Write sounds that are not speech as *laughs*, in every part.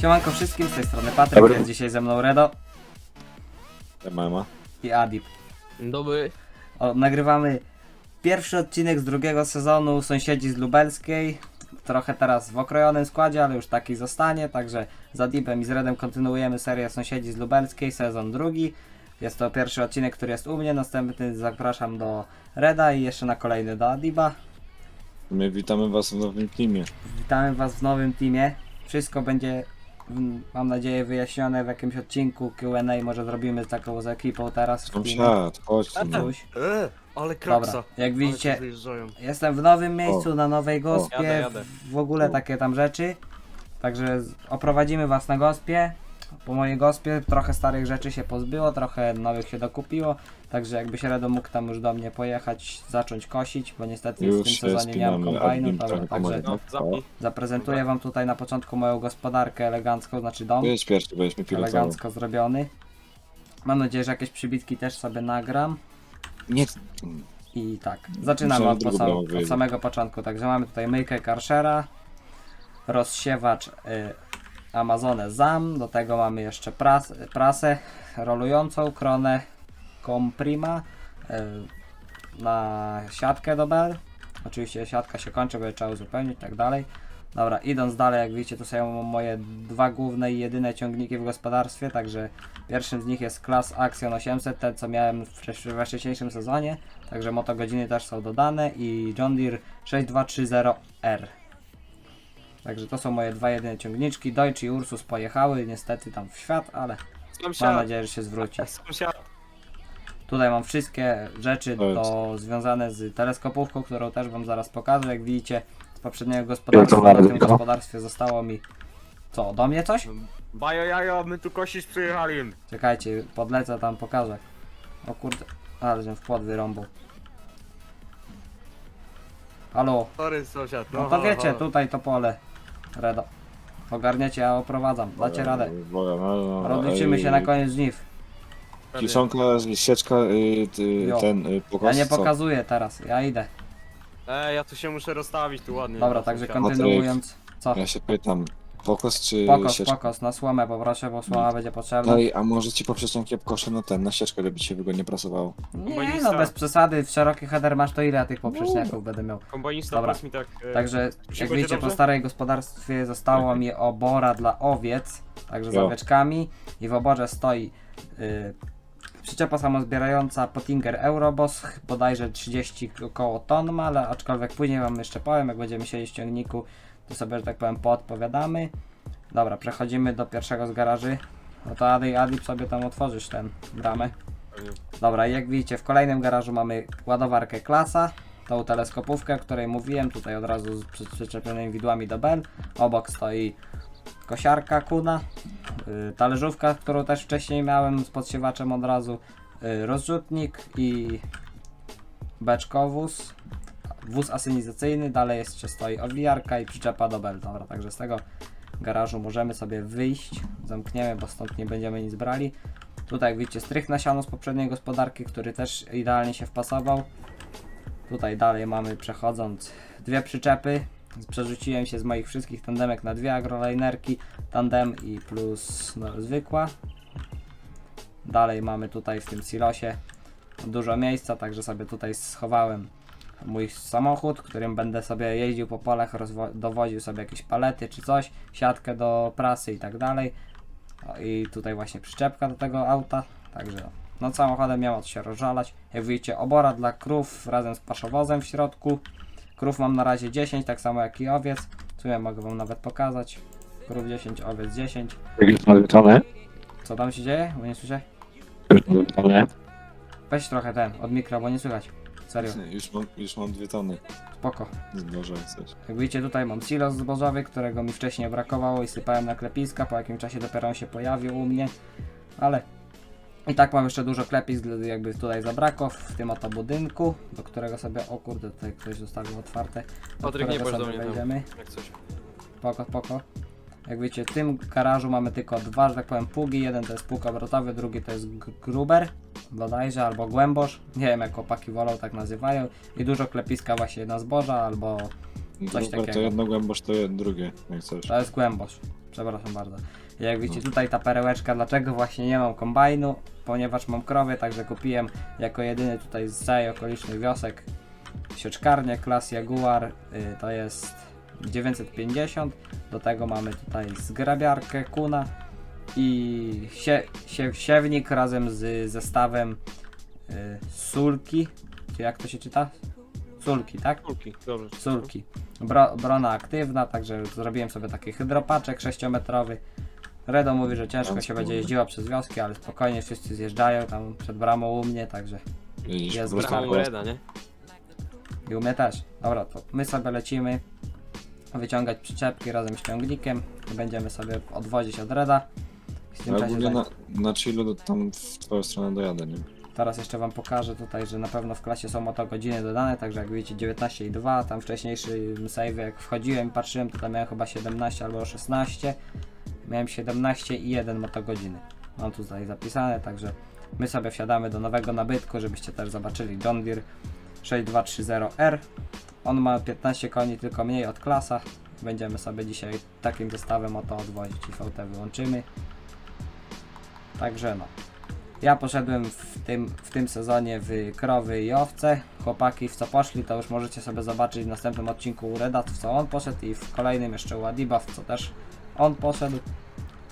Siemanko wszystkim, z tej strony Patryk, Dobry. jest dzisiaj ze mną Redo Mama. i Adip. Dobry. O, nagrywamy pierwszy odcinek z drugiego sezonu Sąsiedzi z Lubelskiej. Trochę teraz w okrojonym składzie, ale już taki zostanie, także z Adipem i z Redem kontynuujemy serię Sąsiedzi z Lubelskiej, sezon drugi. Jest to pierwszy odcinek, który jest u mnie, następny zapraszam do Reda i jeszcze na kolejny do Adiba. My witamy was w nowym teamie. Witamy Was w nowym teamie. Wszystko będzie, mam nadzieję, wyjaśnione w jakimś odcinku Q&A. Może zrobimy taką z ekipą teraz. w teamie. Sąsiad, chodź tu. no. E, ale Dobra, kraksa. jak Ale widzicie, jestem w nowym miejscu, O. na nowej gospie, Jadę, jadę. w ogóle takie tam rzeczy. Także z- oprowadzimy Was na gospie. Po mojej gospie trochę starych rzeczy się pozbyło, trochę nowych się dokupiło. Także jakby się Redo mógł tam już do mnie pojechać, zacząć kosić, bo niestety w Już tym się sezonie nie mam spinamy, kombajnu. admin trochę także pomaga. No, zapnij. zaprezentuję Wam tutaj na początku moją gospodarkę elegancką, znaczy dom pierwszy, mi pilotował. elegancko zrobiony. Mam nadzieję, że jakieś przybitki też sobie nagram. Nie. I tak, zaczynamy od, drugą po sam, bramę od samego początku. Także mamy tutaj myjkę Karshera, rozsiewacz y, Amazonę ZAM, do tego mamy jeszcze pras, prasę rolującą, kronę Comprima y, na siatkę do bel. Oczywiście siatka się kończy, je trzeba uzupełnić i tak dalej. Dobra, idąc dalej, jak widzicie, tu są moje dwa główne i jedyne ciągniki w gospodarstwie, także pierwszym z nich jest Class Action 800, ten co miałem w, we wcześniejszym sezonie, także motogodziny też są dodane i John Deere 6230R. Także to są moje dwa jedyne ciągniczki. Deutsche i Ursus pojechały niestety tam w świat, ale mam Sąsiad. nadzieję, że się zwróci. Sąsiad. Tutaj mam wszystkie rzeczy To jest. związane z teleskopówką, którą też Wam zaraz pokażę. Jak widzicie, z poprzedniego gospodarstwa na tym bardzo. gospodarstwie zostało mi... Co, do mnie coś? Bajo jajo, my tu kosić przyjechali. Czekajcie, podlecę tam, pokażę. O kurde, ale żem w płot wyrąbał. Halo, Sorry sąsiad. no to wiecie, tutaj to pole. Redo. Ogarniecie, ja oprowadzam, dacie radę. Boga, no, no, Rozliczymy ej, się na koniec żniw. Kiszonka, sieczka, y, ty, Jo. ten y, Ja pokaz. nie co? pokazuję teraz, ja idę. Ej, ja tu się muszę rozstawić tu ładnie. Dobra, no, także kontynuując. Co? Ja się pytam, pokos czy Pokos, sieczka? pokos, na słomę poproszę, bo słoma będzie potrzebna. Daj, a może ci poprzeczną kiepkoszę na ten, na sieczkę, żeby ci się wygodnie prasowało. Nie Kombajnista. no, bez przesady, w szeroki header masz to ile ja tych poprzeczniaków będę miał. Kombajnista Dobra. mi tak. e, Także Czy jak będzie widzicie po dobrze? starej gospodarstwie zostało mi obora dla owiec, także z Jo. owieczkami i w oborze stoi y, przyczepa samozbierająca Pottinger Euroboss, bodajże 30 około ton ma, ale aczkolwiek później wam jeszcze powiem, jak będziemy siedzieć w ciągniku, to sobie, że tak powiem, poodpowiadamy. Dobra, przechodzimy do pierwszego z garaży. No to Adi, Adip sobie tam otworzysz ten bramę. Dobra, jak widzicie, w kolejnym garażu mamy ładowarkę klasa, tą teleskopówkę, o której mówiłem, tutaj od razu z przy- przyczepionymi widłami do Ben. Obok stoi kosiarka kuna, y, talerzówka, którą też wcześniej miałem z podsiewaczem od razu, y, rozrzutnik i beczkowóz, wóz asynizacyjny, dalej jeszcze stoi owijarka i przyczepa do bel. Dobra, także z tego garażu możemy sobie wyjść, zamkniemy, bo stąd nie będziemy nic brali. Tutaj jak widzicie strych nasiano z poprzedniej gospodarki, który też idealnie się wpasował. Tutaj dalej mamy przechodząc dwie przyczepy. Przerzuciłem się z moich wszystkich tandemek na dwie agrolinerki, tandem i plus no, zwykła. Dalej mamy tutaj w tym silosie dużo miejsca, także sobie tutaj schowałem mój samochód, którym będę sobie jeździł po polach, dowoził sobie jakieś palety czy coś, siatkę do prasy i tak dalej. O, I tutaj właśnie przyczepka do tego auta, także no samochodem miał od się rozżalać. Jak widzicie obora dla krów razem z paszowozem w środku. Krów mam na razie 10, tak samo jak i owiec. W sumie mogę wam nawet pokazać. Krów 10, owiec 10. Już mam wytone? Co tam się dzieje? Bo nie słyszę. Weź trochę ten, od mikra, bo nie słychać. Serio, Już mam, już mam dwie tony spoko. zboża jak coś. Jak widzicie tutaj mam silos zbożowy, którego mi wcześniej brakowało i sypałem na klepiska, po jakim czasie dopiero on się pojawił u mnie, ale i tak mam jeszcze dużo klepisk, jakby tutaj zabrakło w tym oto budynku, do którego sobie, o kurde, tutaj ktoś zostawił otwarte, do Patryk, nie którego bądź do sobie mnie tam. wejdziemy, Jak coś. poko, poko. Jak widzicie, w tym garażu mamy tylko dwa, że tak powiem, pługi. Jeden to jest pług obrotowy, drugi to jest gruber, bodajże, albo głębosz. Nie wiem, jak chłopaki wolą, tak nazywają. I dużo klepiska właśnie na zboża, albo Coś Gruber to takiego. jedno głębosz, to jedno drugie, jak coś. to jest głębosz. Przepraszam bardzo. Jak widzicie tutaj ta perełeczka, dlaczego właśnie nie mam kombajnu? Ponieważ mam krowy, także kupiłem jako jedyny tutaj z całej okolicznych wiosek sieczkarnię klas Jaguar, y, to jest 950. Do tego mamy tutaj zgrabiarkę Kuna i sie, sie, siewnik razem z zestawem y, sulki, czy jak to się czyta? Sulki, tak? Kulki, dobrze. Sulki. Bro, brona aktywna, także zrobiłem sobie taki hydropaczek 6-metrowy. Redo mówi, że ciężko się będzie jeździła przez wioski, ale spokojnie wszyscy zjeżdżają tam przed bramą u mnie, także Jedziesz Jest po prostu po- Reda, nie? i u mnie też. Dobra, to my sobie lecimy wyciągać przyczepki razem z ciągnikiem i będziemy sobie odwozić od Reda. W tym Ja czasie ogólnie zaj- na, na chillu tam w twoją stronę dojadę, nie? Teraz jeszcze wam pokażę tutaj, że na pewno w klasie są oto godziny dodane, także jak widzicie 19 i 2, tam wcześniejszy save jak wchodziłem i patrzyłem, to tam miałem chyba 17 albo 16. Miałem 17 i 1 motogodziny. Mam tutaj zapisane, także my sobie wsiadamy do nowego nabytku, żebyście też zobaczyli John Deere 6230R. On ma 15 koni, tylko mniej od klasa. Będziemy sobie dzisiaj takim zestawem oto odwozić i VT wyłączymy. Także no. Ja poszedłem w tym, w tym sezonie w krowy i owce. Chłopaki w co poszli, to już możecie sobie zobaczyć w następnym odcinku u w co on poszedł i w kolejnym jeszcze u Adiba, w co też on poszedł.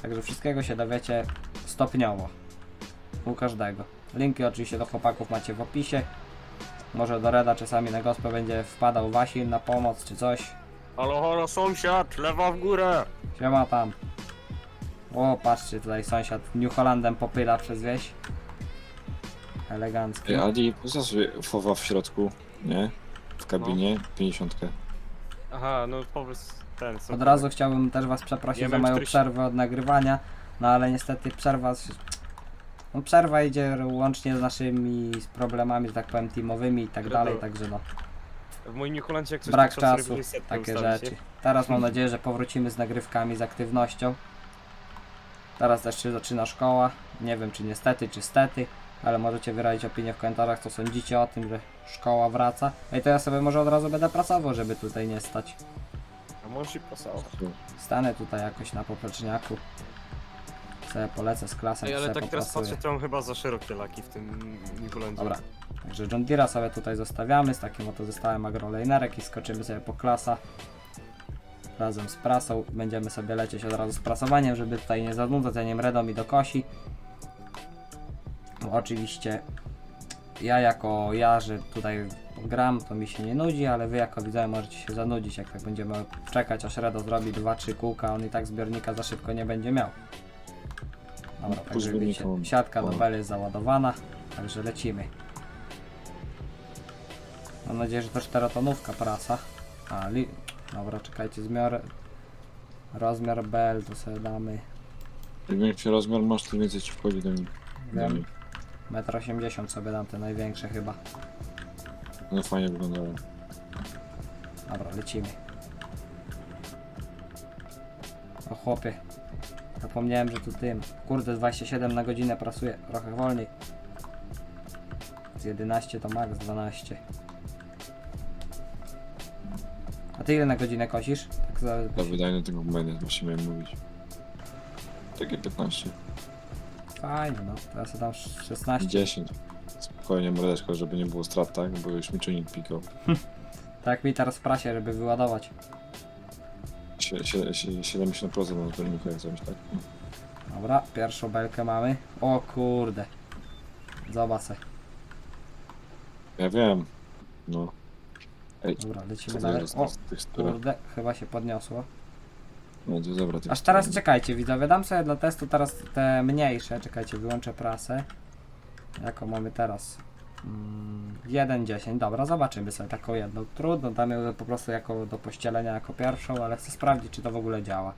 Także wszystkiego się dowiecie stopniowo. U każdego. Linki oczywiście do chłopaków macie w opisie. Może do Reda czasami na gospę będzie wpadał Wasil na pomoc czy coś. Halo, halo, sąsiad, lewa w górę! Siema tam. O, patrzcie, tutaj sąsiad New Hollandem popyla przez wieś. Elegancki. Ej, Adi, poza sobie fowa w środku, nie? W kabinie, 50. Aha, no powiedz ten. Od razu chciałbym też Was przeprosić za moją 40. przerwę od nagrywania, no ale niestety przerwa. z- No, przerwa idzie łącznie z naszymi problemami, że tak powiem, teamowymi i tak Dobra. dalej, także no, W moim New jak coś brak to trzeba czasu, sobie takie ustawić, rzeczy. nie? Teraz mam nadzieję, że powrócimy z nagrywkami, z aktywnością. Teraz też się zaczyna szkoła, nie wiem czy niestety, czy stety, ale możecie wyrazić opinię w komentarzach, co sądzicie o tym, że szkoła wraca. Ej, to ja sobie może od razu będę pracował, żeby tutaj nie stać. A może i pasało. Stanę tutaj jakoś na popleczniaku. Sobie polecę z klasem, Ej, ale tak teraz patrzę, to mam chyba za szerokie laki w tym New Hollandzie. Dobra, także John Deere'a sobie tutaj zostawiamy z takim oto zestawem agrolejnerek i skoczymy sobie po klasa razem z prasą. Będziemy sobie lecieć od razu z prasowaniem, żeby tutaj nie zanudzać, zanim Redo mi dokosi. No, oczywiście ja jako ja, że tutaj gram, to mi się nie nudzi, ale wy jako widzowie możecie się zanudzić, jak tak będziemy czekać aż Redo zrobi 2-3 kółka, on i tak zbiornika za szybko nie będzie miał. Dobra, także widzicie, siatka do O. bel jest załadowana, także lecimy. Mam nadzieję, że to czterotonówka prasa. A, li... Dobra, czekajcie, zmiar... Rozmiar bel, to sobie damy Im większy rozmiar masz, tym więcej ci wchodzi do mnie. Wiem. 1,80 m sobie dam te największe chyba. No fajnie wyglądało. Dobra, lecimy. O chłopie. Zapomniałem, że tu tym. Kurde, 27 na godzinę pracuje. Trochę wolniej. Z 11 to max 12. A ty ile na godzinę kosisz? Tak za... Dla wydajny tego momentu właśnie miałem mówić. Takie 15. Fajnie, no. Teraz ja dam 16. 10. Spokojnie mordeczko, żeby nie było strat, tak? Bo już mi czujnik pikał. Tak mi teraz w prasie, żeby wyładować. Sie- sie- sie- 70% na zbiorniku jak coś, tak? Dobra, pierwszą belkę mamy. O kurde. Zobacz se. Ja wiem. No. Ej, Dobra, lecimy dalej. O, z tych kurde, chyba się podniosło. No to dobra. tych Aż teraz czekajcie, widzowie, dam sobie dla testu teraz te mniejsze. Czekajcie, wyłączę prasę. Jaką mamy teraz? Mm, 1.10, dobra, zobaczymy sobie taką jedną. Trudno, dam ją po prostu jako do pościelenia jako pierwszą, ale chcę sprawdzić, czy to w ogóle działa.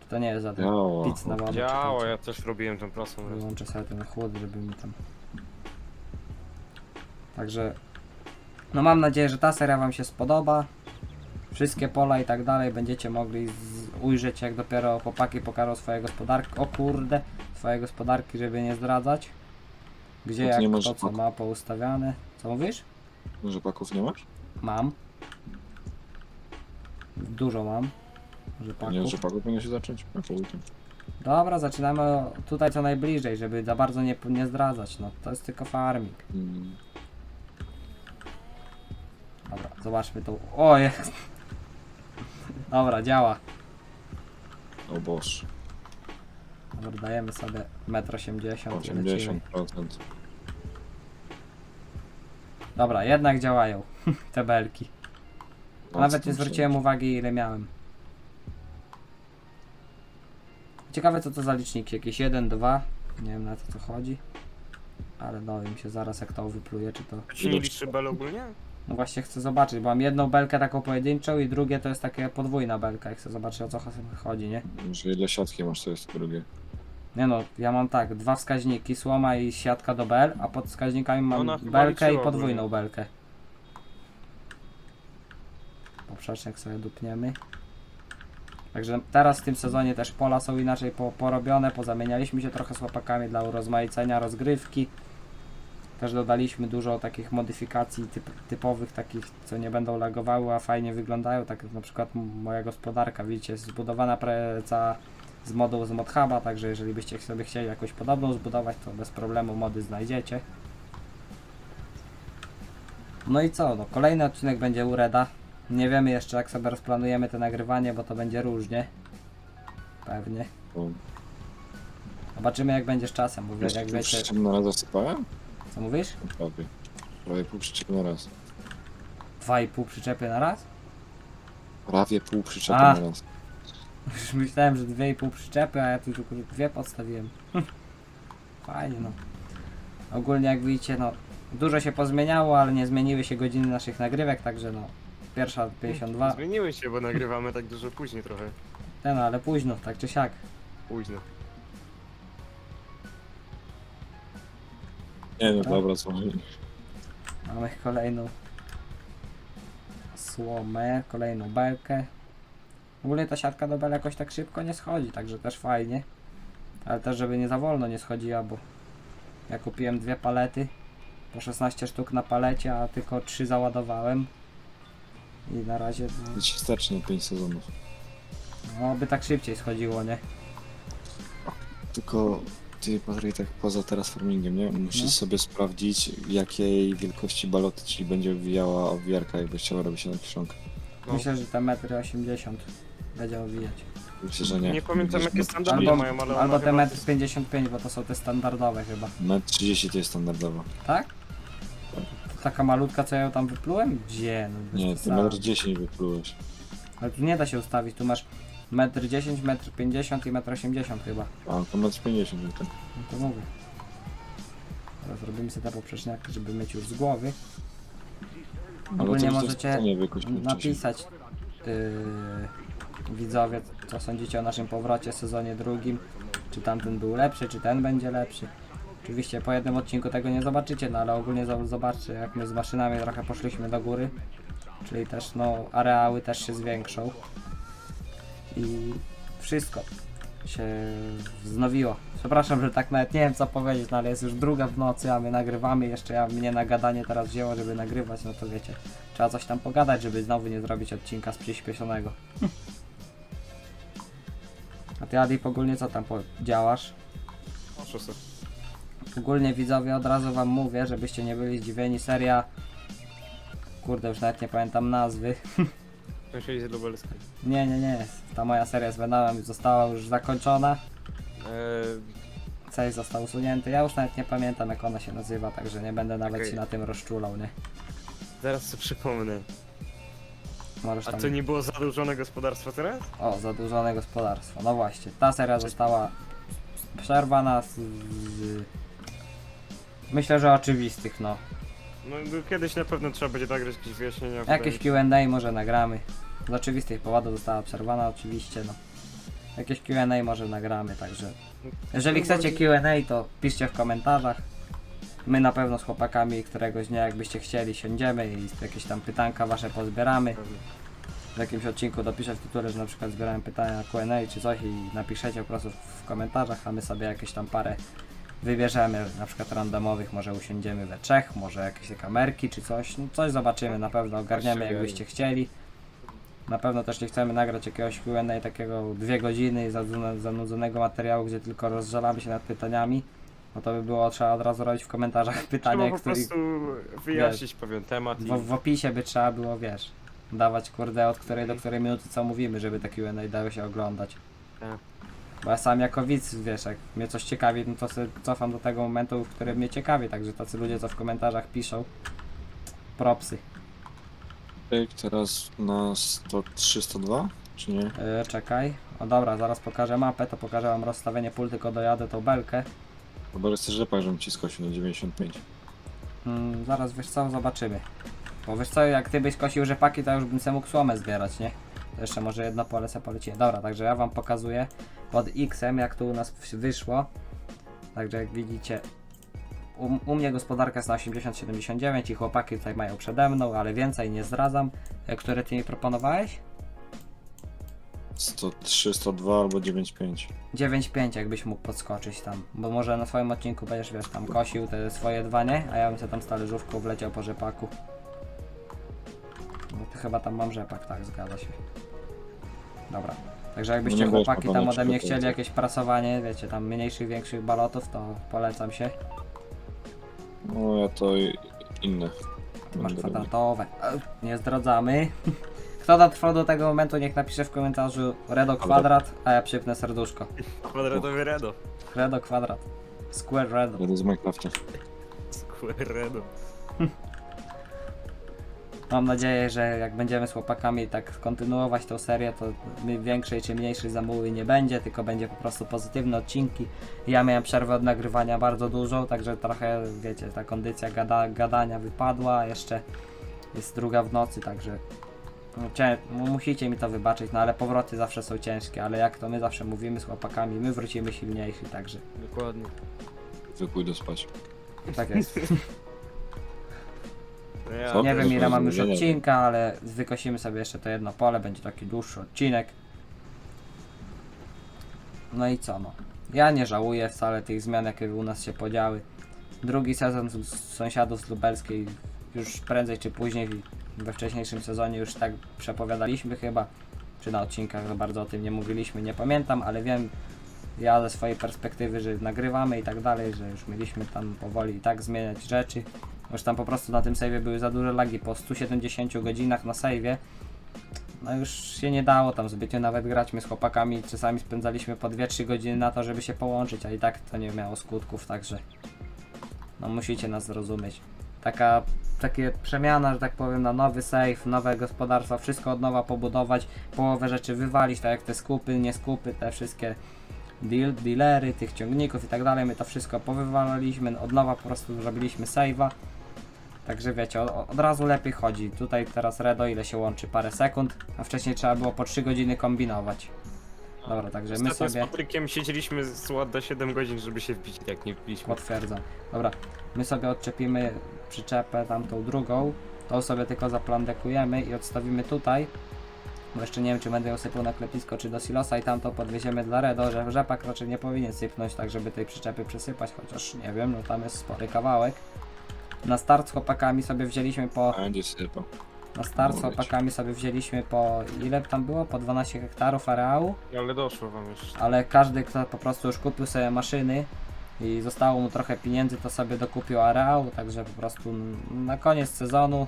Czy to nie jest żaden Działa. pic na wodę. Działa, ja też robiłem tą prasą. Wyłączę sobie ten chłód, żeby mi tam. Także. No mam nadzieję, że ta seria Wam się spodoba. Wszystkie pola i tak dalej będziecie mogli z- ujrzeć, jak dopiero chłopaki pokażą swoje gospodarki. O kurde, swoje gospodarki, żeby nie zdradzać. Gdzie No to jak nie masz to co rzepaku. ma poustawiane. Co mówisz? Rzepaków nie masz? Mam. Dużo mam. rzepaku. Nie, rzepaku powinno się zacząć? Dobra, zaczynamy tutaj co najbliżej, żeby za bardzo nie, nie zdradzać. No to jest tylko farming. Mm. Dobra, zobaczmy to. O, jest. *laughs* Dobra, działa. O boż, Dobra, dajemy sobie 1,80 m. i lecimy. 80%. Dobra, jednak działają *laughs* te belki. No, Nawet co nie zwróciłem uwagi ile miałem. Ciekawe co to za liczniki, jakieś 1, 2, nie wiem na co to chodzi. Ale dowiem się zaraz jak to wypluje, czy to... Ci nie liczy bel ogólnie? No właśnie chcę zobaczyć, bo mam jedną belkę taką pojedynczą i drugie to jest takie podwójna belka i chcę zobaczyć o co chodzi, nie? Że ile siatki masz, to jest drugie. Nie no, ja mam tak, dwa wskaźniki, słoma i siatka do bel, a pod wskaźnikami mam Ona chyba belkę i liczyła podwójną ogólnie. belkę. Poprzecznik sobie dupniemy. Także teraz w tym sezonie też pola są inaczej po, porobione, pozamienialiśmy się trochę z chłopakami dla urozmaicenia rozgrywki. Też dodaliśmy dużo takich modyfikacji typ, typowych, takich co nie będą lagowały, a fajnie wyglądają, tak jak na przykład moja gospodarka, widzicie, jest zbudowana pre, cała z modą z ModHuba, także jeżeli byście sobie chcieli jakąś podobną zbudować, to bez problemu mody znajdziecie. No i co, no kolejny odcinek będzie u Reda. Nie wiemy jeszcze jak sobie rozplanujemy to nagrywanie, bo to będzie różnie. Pewnie. Zobaczymy jak będzie z czasem, bo jak wiecie... przyczep na raz zasypałem? Co mówisz? No, Prawie. Prawie pół przyczepy na raz. Dwa i pół przyczepy na raz? Prawie pół przyczepy A. na raz. Już myślałem, że dwie i pół przyczepy, a ja tu tylko dwie podstawiłem. *laughs* Fajnie no. Ogólnie jak widzicie, no dużo się pozmieniało, ale nie zmieniły się godziny naszych nagrywek, także no pierwsza 52, Zmieniły się, bo nagrywamy tak dużo później trochę. ten, ale późno, tak czy siak. Późno. Nie no dobra, co? Mamy kolejną słomę, kolejną belkę. Ogólnie ta siatka do bel jakoś tak szybko nie schodzi, także też fajnie. Ale też żeby nie za wolno nie schodziła, bo ja kupiłem dwie palety po 16 sztuk na palecie, a tylko 3 załadowałem. I na razie no, Ci starczy na 5 sezonów. no by tak szybciej schodziło, nie? Tylko ty Patryk, tak poza teraz farmingiem, nie? Musisz No. sobie sprawdzić jakiej wielkości baloty ci będzie wijała owijarka, jakby chciała robić się na kiszonkę. No. Myślę, że te metry 80 będzie owijać. Myślę, że nie. Nie pamiętam, jakie metr standardy Albo, mają, ale ona albo te chyba metry jest- 55, bo to są te standardowe chyba. Metr 30 to jest standardowa. Tak? Taka malutka, co ja ją tam wyplułem? Gdzie? No, bez Nie, ty przesady. metr 10 wyplułeś. Ale tu nie da się ustawić, tu masz 1,10 m, 1,50 m i 1,80 m chyba. A, to metr 50 no to. No to mówię. Teraz zrobimy sobie te poprzeczniaki, żeby mieć już z głowy. Ale Ogólnie to możecie nie napisać yy, widzowie, co sądzicie o naszym powrocie w sezonie drugim. Czy tamten był lepszy, czy ten będzie lepszy. Oczywiście po jednym odcinku tego nie zobaczycie, no ale ogólnie zo- zobaczcie jak my z maszynami trochę poszliśmy do góry. Czyli też no areały też się zwiększą. I wszystko się wznowiło. Przepraszam, że tak nawet nie wiem co powiedzieć, no ale jest już druga w nocy, a my nagrywamy jeszcze ja mnie na gadanie teraz wzięło, żeby nagrywać, no to wiecie. Trzeba coś tam pogadać, żeby znowu nie zrobić odcinka z przyspieszonego. A ty Adi ogólnie co tam działasz? Proszę sobie. Ogólnie widzowie od razu wam mówię, żebyście nie byli zdziwieni, seria... Kurde, już nawet nie pamiętam nazwy. *laughs* Sąsiedzi z Lubelskiej. Nie, nie, nie, ta moja seria z Venomem została już zakończona. Eee, Cel został usunięty, ja już nawet nie pamiętam jak ona się nazywa, także nie będę nawet Okej. się na tym rozczulał, nie? zaraz sobie przypomnę. Możesz A tam... to nie było zadłużone gospodarstwo teraz? O, zadłużone gospodarstwo. No właśnie, ta seria została przerwana z... z... Myślę, że oczywistych, no. No no, kiedyś na pewno trzeba będzie nagrać jakieś wyjaśnienia. Jakieś wydaje Q&A może nagramy. Z oczywistych powodów została przerwana oczywiście, no. Jakieś Q&A może nagramy, także... Jeżeli No chcecie Q&A to piszcie w komentarzach. My na pewno z chłopakami któregoś dnia jakbyście chcieli siądziemy i jakieś tam pytanka wasze pozbieramy. w jakimś odcinku dopiszę w tytule, że na przykład zbierałem pytania na Q&A czy coś i napiszecie po prostu w komentarzach, a my sobie jakieś tam parę wybierzemy, na przykład randomowych, może usiądziemy we trzech, może jakieś kamerki czy coś, no coś zobaczymy, na pewno ogarniemy jakbyście chcieli. Na pewno też nie chcemy nagrać jakiegoś Q&A takiego dwie godziny zanudzonego materiału, gdzie tylko rozżalamy się nad pytaniami. Bo to by było trzeba od razu robić w komentarzach *laughs* Trzeba pytania, po których prostu wyjaśnić pewien temat i... w, w opisie by trzeba było, wiesz, dawać kurde od której do której minuty co mówimy, żeby te Q&A dało się oglądać. Tak. Bo ja sam jako widz, wiesz, jak mnie coś ciekawi, no to sobie cofam do tego momentu, w którym mnie ciekawi, także tacy ludzie, co w komentarzach piszą, propsy. Tak, teraz na 103, 102, czy nie? Yy, czekaj, o dobra, zaraz pokażę mapę, to pokażę wam rozstawienie pól, tylko dojadę tą belkę. Chyba jest też rzepak, żebym ci skosił na 95. Mm, zaraz wiesz co, zobaczymy. Bo wiesz co, jak ty byś kosił rzepaki, to już bym sobie mógł słomę zbierać, nie? To jeszcze może jedno pole se poleci. Dobra, także ja wam pokazuję pod X-em, jak tu u nas wyszło. Także jak widzicie, u, u mnie gospodarka jest na 80-79 i chłopaki tutaj mają przede mną, ale więcej nie zdradzam. E, Które ty mi proponowałeś? 103, 102 albo 95. 9-5 jakbyś mógł podskoczyć tam, bo może na swoim odcinku będziesz, wiesz, tam kosił te swoje dwa, nie? A ja bym sobie tam z talerzówką wleciał po rzepaku. Bo chyba tam mam rzepak, tak, zgadza się. Dobra. Także jakbyście No nie chłopaki tam ode mnie chcieli to. jakieś prasowanie, wiecie, tam mniejszych, większych balotów, to polecam się. No ja to i- inne. Masz będę robił. kwadratowe. E, Nie zdradzamy. *laughs* Kto dotrwał do tego momentu, niech napisze w komentarzu Redo kwadrat, a ja przypnę serduszko. Kwadratowy redo. Redo kwadrat. Square Redo. Będę z Minecrafta. Square redo. *laughs* Mam nadzieję, że jak będziemy z chłopakami tak kontynuować tą serię, to my- większej czy mniejszej zamuły nie będzie, tylko będzie po prostu pozytywne odcinki. Ja miałem przerwę od nagrywania bardzo dużą, także trochę, wiecie, ta kondycja gada, gadania wypadła, a jeszcze jest druga w nocy, także no, cię, no, musicie mi to wybaczyć, no ale powroty zawsze są ciężkie, ale jak to my zawsze mówimy z chłopakami, my wrócimy silniejsi, także Dokładnie. Wy pójdę spać. tak jest. *laughs* Ja? Nie wiem ile Rozumiem, mam już odcinka, ale wykosimy sobie jeszcze to jedno pole, będzie taki dłuższy odcinek. No i co no. Ja nie żałuję wcale tych zmian, jakie u nas się podziały. Drugi sezon z z sąsiadów z Lubelskiej już prędzej czy później we wcześniejszym sezonie już tak przepowiadaliśmy chyba. Czy na odcinkach za bardzo o tym nie mówiliśmy, nie pamiętam, ale wiem ja ze swojej perspektywy, że nagrywamy i tak dalej, że już mieliśmy tam powoli i tak zmieniać rzeczy. Już tam po prostu na tym save'ie były za duże lagi po 170 godzinach na save'ie. No już się nie dało tam zbytnio nawet grać. My z chłopakami czasami spędzaliśmy po 2-3 godziny na to, żeby się połączyć, a i tak to nie miało skutków, także no musicie nas zrozumieć. Taka takie przemiana, że tak powiem, na nowy save, nowe gospodarstwo, wszystko od nowa pobudować, połowę rzeczy wywalić, tak jak te skupy, nie skupy, te wszystkie deal, dealery, tych ciągników i tak dalej, my to wszystko powywalaliśmy, od nowa po prostu zrobiliśmy save'a. Także wiecie, od, od razu lepiej chodzi. Tutaj teraz Redo ile się łączy? Parę sekund, a wcześniej trzeba było po 3 godziny kombinować. Dobra, także my Ostatnio sobie... z Patrykiem siedzieliśmy z ładda 7 godzin, żeby się wbić, jak nie wbiliśmy. Potwierdzam. Dobra, my sobie odczepimy przyczepę tamtą drugą, tą sobie tylko zaplandekujemy i odstawimy tutaj. Bo jeszcze nie wiem, czy będę ją sypał na klepisko, czy do silosa i tam to podwieziemy dla Redo, że rzepak raczej nie powinien sypnąć tak, żeby tej przyczepy przesypać, chociaż nie wiem, no tam jest spory kawałek. Na start z chłopakami sobie wzięliśmy po... Będzie sypał. Na start z chłopakami sobie wzięliśmy po... ile tam było? Po 12 hektarów areału Ale doszło wam jeszcze. ale każdy, kto po prostu już kupił sobie maszyny i zostało mu trochę pieniędzy, to sobie dokupił areał, także po prostu n- na koniec sezonu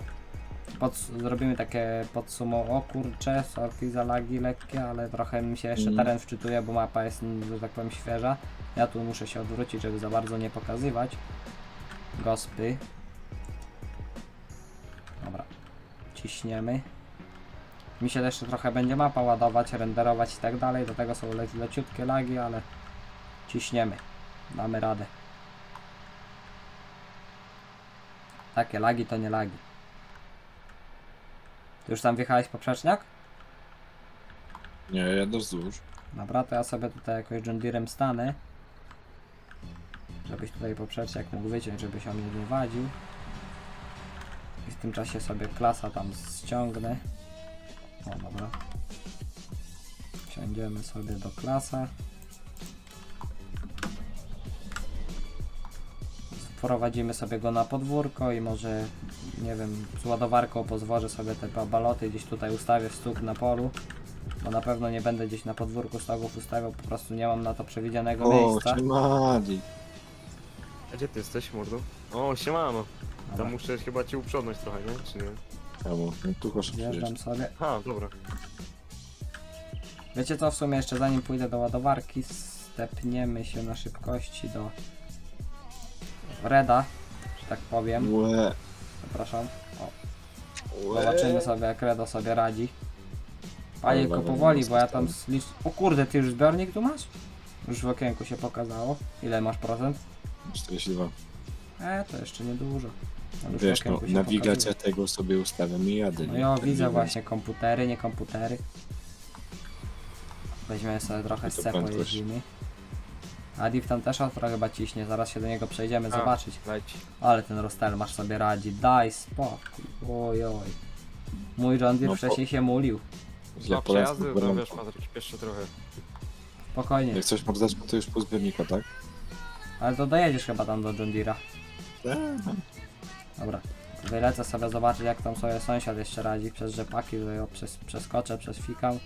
pods- zrobimy takie podsumowanie, o kurcze, sorki za lagi lekkie, ale trochę mi się jeszcze Mhm. teren wczytuje, bo mapa jest, że tak powiem, świeża. Ja tu muszę się odwrócić, żeby za bardzo nie pokazywać. Gospy. Dobra, ciśniemy. Mi się jeszcze trochę będzie mapa ładować, renderować i tak dalej, do tego są le leciutkie lagi, ale ciśniemy, damy radę. Takie lagi to nie lagi. Ty już tam wjechałeś poprzeczniak? Nie, jadę wzdłuż. Dobra, to ja sobie tutaj jakoś John Deerem stanę. Żebyś tutaj poprzeczniak mógł wyciąć, żeby się o mnie nie wadził. I w tym czasie sobie klasa tam ściągnę. O, dobra. Wsiądziemy sobie do klasa. Wprowadzimy sobie go na podwórko i może nie wiem, z ładowarką pozwożę sobie te ba- baloty, gdzieś tutaj ustawię stóg na polu. Bo na pewno nie będę gdzieś na podwórku stogów ustawiał, po prostu nie mam na to przewidzianego O, miejsca. siemadi. A gdzie ty jesteś, mordo? O, siemano. Dobra, Tam muszę chyba cię uprzodnąć trochę, nie? Czy nie? Czemu? No tu proszę wjeżdżam sobie. Ha, dobra. Wiecie co, w sumie jeszcze zanim pójdę do ładowarki, stepniemy się na szybkości do Reda, że tak powiem. Łe, łe. zobaczymy sobie jak Redo sobie radzi. Panie, Dobra, tylko dobra, powoli, bo ja tam zlicz... O kurde, ty już zbiornik tu masz? Już w okienku się pokazało. Ile masz procent? 42. E, to jeszcze niedużo. No już Wiesz, no, się nawigacja pokazuje. tego sobie ustawiam i jadę. No nie? ja Tak widzę właśnie komputery, nie komputery. Weźmiemy sobie trochę I to z cepo prędkość. jeździmy. A Div tam też ostro chyba ciśnie, zaraz się do niego przejdziemy A. zobaczyć. Leci. Ale ten Rostel masz sobie radzi, daj spokój, oj oj. Mój John Deere No, po- wcześniej się mulił, Źle Dwa polecam. przejazdy, to wiesz, Patryk, jeszcze trochę. spokojnie. Jak coś morderstwo, to już pół zbiornika, tak? Ale to dojedziesz chyba tam do John Deere'a. Dobra. Wylecę sobie zobaczyć jak tam sobie sąsiad jeszcze radzi przez rzepaki, tutaj o, przez, przeskoczę, przez fikał.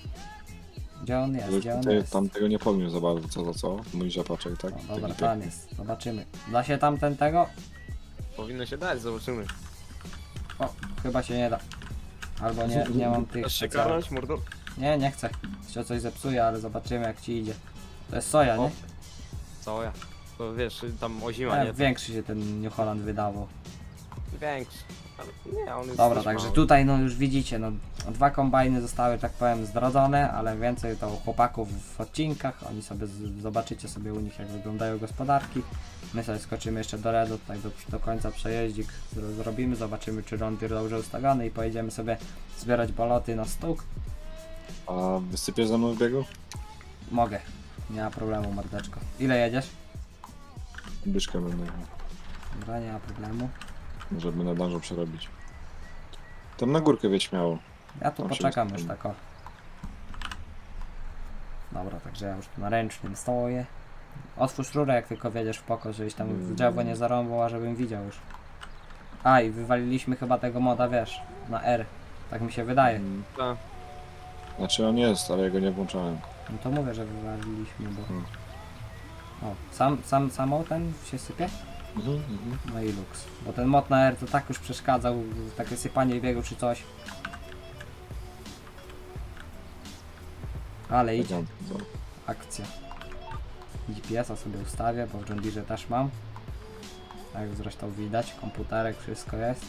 Gdzie on jest, gdzie on jest? tam tego nie powiem za bardzo, co za co. Mój rzepaczek, tak? No, dobra, Taki tam jest, zobaczymy. Da się tamten tego? Powinno się dać, zobaczymy. O, chyba się nie da. Albo nie, nie mam tych Chcesz się specjalnych. karnąć, mordo? Nie, nie chcę. Jeszcze coś zepsuje, ale zobaczymy jak ci idzie. To jest soja, nie? O, Co ja? To wiesz, tam ozima, E, nie? większy się ten New Holland wydawał. Większy. Ale nie, on jest Dobra, dość także mały. tutaj no już widzicie, no dwa kombajny zostały, tak powiem, zdradzone, ale więcej to u chłopaków w odcinkach, oni sobie z, zobaczycie sobie u nich jak wyglądają gospodarki. My sobie skoczymy jeszcze do Redu, tutaj do, do końca przejeździk zro- zrobimy, zobaczymy czy Ron Deere dobrze ustawiony i pojedziemy sobie zbierać baloty na stóg. A wysypiesz ze mną w biegu? Mogę, nie ma problemu mordeczko. Ile jedziesz? Byszkę będę, Dobra, nie ma problemu. Żeby na danżu przerobić. Tam na górkę wiedź śmiało. Ja tu Tam się poczekam już tak o. Dobra, także ja już tu na ręcznym stoję. Otwórz rurę jak tylko wiedziesz w poko, żebyś tam w drzewo nie zarąbał, a żebym widział już. A i wywaliliśmy chyba tego moda, wiesz, na R. Tak mi się wydaje. Mm, Ta. Znaczy on jest, ale ja go nie włączałem. No to mówię, że wywaliliśmy, bo... Hmm. O, sam, sam, samo ten się sypie? Mhm, mhm. No i luks. Bo ten mod na R to tak już przeszkadzał, takie sypanie biegu czy coś. Ale idzie. Akcja. GPS-a sobie ustawię, bo w John Deere też mam. Jak zresztą widać, komputerek, wszystko jest.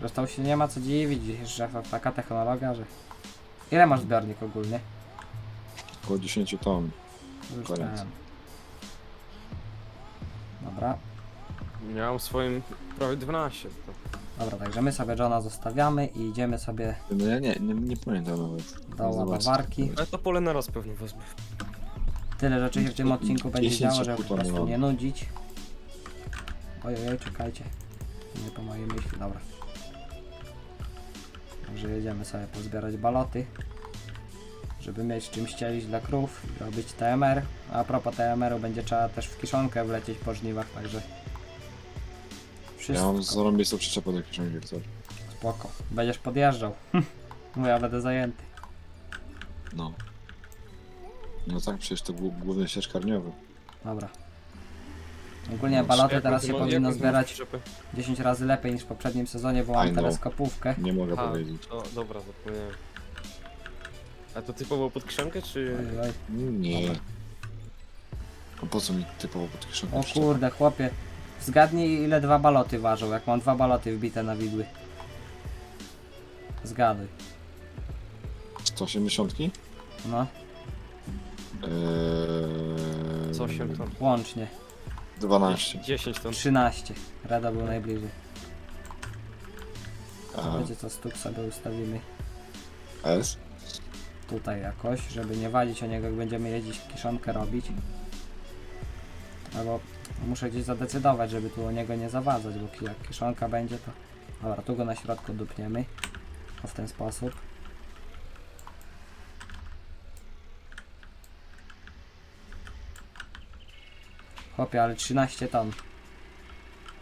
Zresztą się nie ma co dziwić, że taka technologia, że... Ile masz zbiornik ogólnie? Około 10 ton. Koniec. Dobra, Miałem swoim prawie 12. To. dobra, także my sobie Johna zostawiamy i idziemy sobie No ja nie, nie, nie pamiętam nawet. do Zobacz. ładowarki. Ale to pole na raz pewnie wezmę. Tyle rzeczy się w tym odcinku będzie 10 działo, żeby po prostu mam. nie nudzić. Oj, oj, oj, czekajcie. Nie po mojej myśli, dobra. Także jedziemy sobie pozbierać baloty. Żeby mieć czym ścielić dla krów i robić TMR. A propos TMR-u będzie trzeba też w kiszonkę wlecieć po żniwach, także... Ja Wszystko mam zarąbistą przyczepę do kieszeni, jak coś. spoko. Będziesz podjeżdżał. *laughs* Mówię, ja będę zajęty. No. No tak, przecież to głó- główny sieć karniowy. Dobra. Ogólnie No, baloty Jak teraz się jak powinno zbierać przyczepy? 10 razy lepiej niż w poprzednim sezonie, bo mam know. teleskopówkę. Nie mogę A, powiedzieć. to, dobra, zapomniałem. A to typowo pod krzemkę, czy... Nie. A po co mi typowo pod kieszonką O kurde, chłopie. Zgadnij ile dwa baloty ważą, jak mam dwa baloty wbite na widły. Zgaduj. 180? Eee... No, Co się tam? łącznie. 12. 10 ton. 13. Rada był najbliżej. Aha. Wiecie co, stóp sobie ustawimy S? Tutaj jakoś, żeby nie walić o niego, jak będziemy jeździć kiszonkę robić. Albo muszę gdzieś zadecydować, żeby tu o niego nie zawadzać, bo jak kiszonka będzie to... Dobra, tu go na środku dupniemy. O, w ten sposób. Chłopie, ale 13 ton.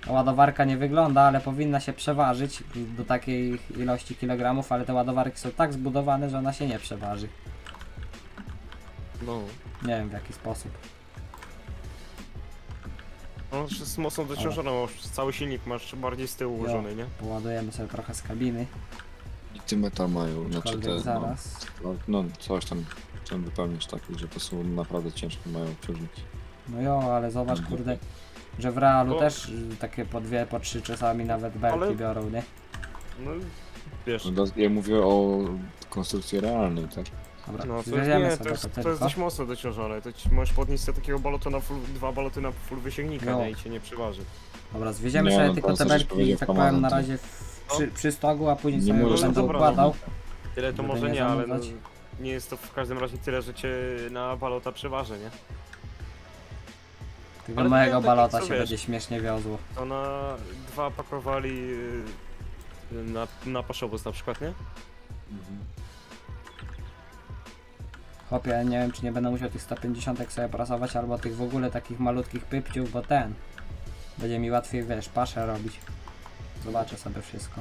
Ta ładowarka nie wygląda, ale powinna się przeważyć do takiej ilości kilogramów, ale te ładowarki są tak zbudowane, że ona się nie przeważy. No. Nie wiem w jaki sposób. No, już jest mocno dociążona, masz cały silnik masz bardziej z tyłu ułożony, nie? Poładujemy sobie trochę z kabiny, I ty metal mają, znaczy aczkolwiek te, no, zaraz. no, no coś tam chciałem wypełnić taki, że to są naprawdę ciężkie mają ciążniki. No jo, ale zobacz kurde, że w realu też y, takie po dwie, po trzy czasami nawet belki Ale- biorą, nie? No wiesz. No, do- ja mówię o konstrukcji realnej, tak? Dobra, No to, zwieziemy nie, to, sobie jest, to jest dość mocno dociążone. To ci możesz podnieść sobie takiego balotu na full, dwa baloty na full wysięgnika, No. nie? I cię nie przeważy. Dobra, zwieziemy Nie, sobie no tylko to te coś belki, powiedział tak powiem, na to- razie w, przy, przy stogu, a później Nie sobie możesz będę dobra, układał. Tyle to Żeby może nie nie, ale no, nie jest to w każdym razie tyle, że cię na balota przeważy, nie? Tego Ale to mojego balota się wiesz. będzie śmiesznie wiozło. To na dwa pakowali y, na, na paszowóz na przykład, nie? Chłopie, ja nie wiem czy nie będę musiał tych 150 sobie prasować, albo tych w ogóle takich malutkich pypciów, bo ten będzie mi łatwiej, wiesz, paszę robić. Zobaczę sobie wszystko.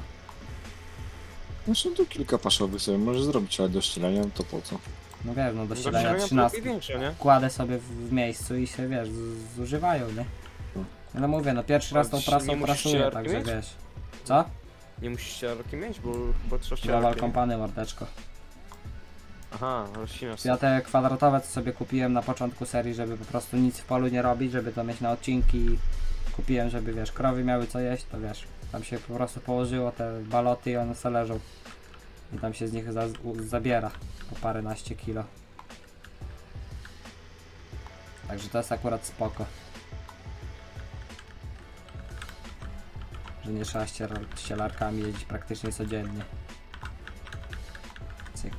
Znaczy tu kilka paszowych sobie możesz zrobić, ale do ścielania to po co? No wiesz, no do ścielania 13 lepiej większe, nie? kładę sobie w, w miejscu i się, wiesz, z, zużywają, nie? No mówię, no pierwszy raz tą prasą musisz prasuję, także wiesz. Co? Nie musisz ciarki mieć, bo chyba trzeba Global ciarki. kompany, mordeczko. Aha, rozcinasz Ja te kwadratowe co sobie kupiłem na początku serii, żeby po prostu nic w polu nie robić, żeby to mieć na odcinki. Kupiłem, żeby wiesz, krowy miały co jeść, to wiesz, tam się po prostu położyło te baloty i one se leżą. I tam się z nich za, zabiera po paręnaście kilo. Także to jest akurat spoko. Że nie trzeba ścielar, ścielarkami jeździć praktycznie codziennie. Cyk.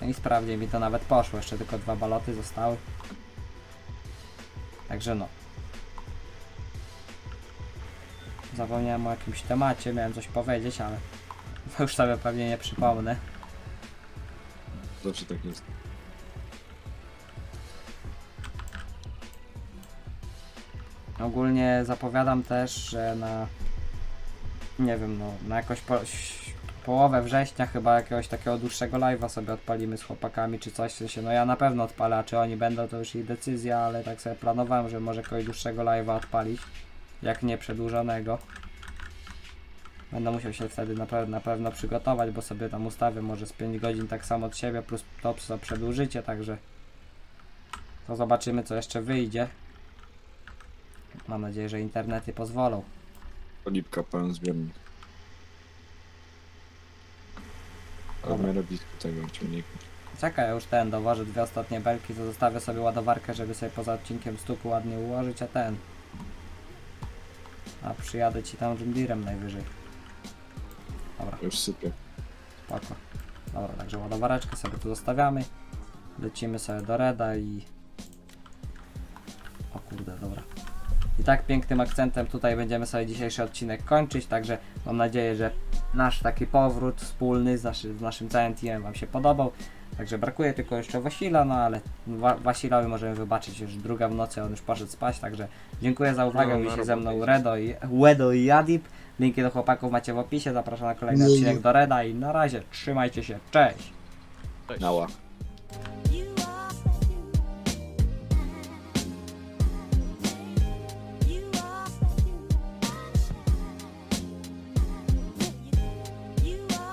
No i sprawnie mi to nawet poszło, jeszcze tylko dwa baloty zostały. Także no. Zapomniałem o jakimś temacie, miałem coś powiedzieć, ale *laughs* już sobie pewnie nie przypomnę. Zawsze tak jest. Ogólnie zapowiadam też, że na nie wiem, no na jakoś po, połowę września chyba jakiegoś takiego dłuższego live'a sobie odpalimy z chłopakami czy coś, w sensie, no ja na pewno odpalę, a czy oni będą to już ich decyzja, ale tak sobie planowałem, że może jakiegoś dłuższego live'a odpalić, jak nie przedłużonego. Będę musiał się wtedy na, pe- na pewno przygotować, bo sobie tam ustawię może z 5 godzin tak samo od siebie, plus to co przedłużycie, także to zobaczymy co jeszcze wyjdzie. Mam nadzieję, że internety pozwolą. Olipka pełen zbiornik. Ale Dobra. my robi tego ciągnika. Czekaj, ja już ten dowożę dwie ostatnie belki, zostawię sobie ładowarkę, żeby sobie poza odcinkiem stuku ładnie ułożyć, a ten. A przyjadę ci tam John Deerem najwyżej. Dobra, Już sypię. spoko. Dobra, także ładowareczkę sobie tu zostawiamy. Lecimy sobie do Reda i... O kurde, dobra. I tak pięknym akcentem tutaj będziemy sobie dzisiejszy odcinek kończyć, także mam nadzieję, że nasz taki powrót wspólny z, naszy, z naszym całym teamem Wam się podobał. Także brakuje tylko jeszcze Wasila, no ale Wa Wasilowi możemy wybaczyć już druga w nocy, on już poszedł spać, także dziękuję za uwagę, No, no, ze mną. Redo i, Wedo i Jadip. Linki do chłopaków macie w opisie, zapraszam na kolejny odcinek do Reda i na razie trzymajcie się, cześć! Cześć. Nała.